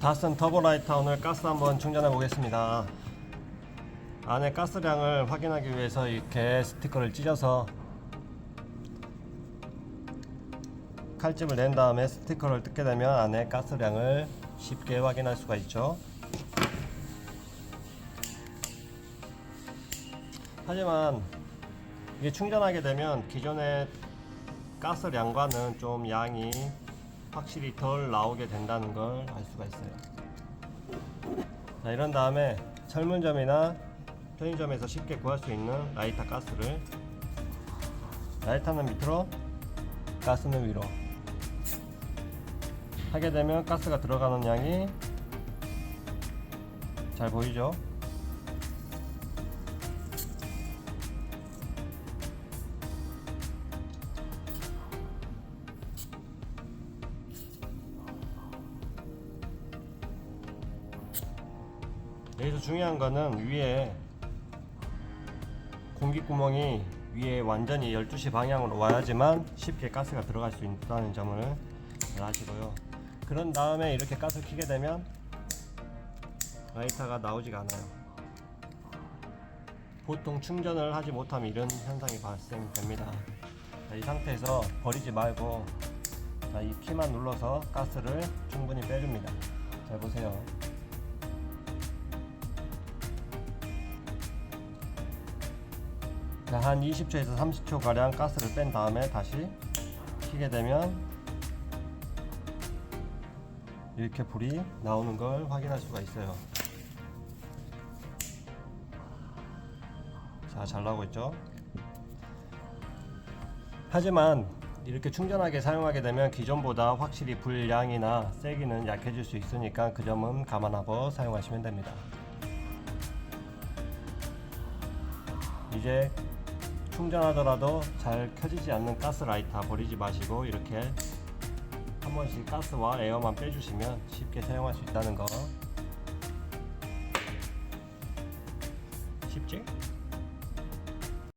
다슨 터보라이터 오늘 가스 한번 충전해 보겠습니다. 안에 가스량을 확인하기 위해서 이렇게 스티커를 찢어서 칼집을 낸 다음에 스티커를 뜯게 되면 안에 가스량을 쉽게 확인할 수가 있죠. 하지만 이게 충전하게 되면 기존의 가스량과는 좀 양이 확실히 덜 나오게 된다는 걸 알 수가 있어요. 자, 이런 다음에 설문점이나 편의점에서 쉽게 구할 수 있는 라이터 가스를 라이터는 밑으로 가스는 위로 하게 되면 가스가 들어가는 양이 잘 보이죠? 여기서 중요한 거는 위에 공기구멍이 위에 완전히 12시 방향으로 와야지만 쉽게 가스가 들어갈 수 있다는 점을 잘 아시고요. 그런 다음에 이렇게 가스를 켜게 되면 라이터가 나오지가 않아요. 보통 충전을 하지 못하면 이런 현상이 발생됩니다. 자, 이 상태에서 버리지 말고 자, 이 키만 눌러서 가스를 충분히 빼줍니다. 잘 보세요. 한 20초에서 30초 가량 가스를 뺀 다음에 다시 키게 되면 이렇게 불이 나오는 걸 확인할 수가 있어요. 자, 잘 나오고 있죠? 하지만 이렇게 충전하게 사용하게 되면 기존보다 확실히 불량이나 세기는 약해질 수 있으니까 그 점은 감안하고 사용하시면 됩니다. 이제 충전하더라도 잘 켜지지 않는 가스 라이터 버리지 마시고 이렇게 한 번씩 가스와 에어만 빼주시면 쉽게 사용할 수 있다는 거 쉽지?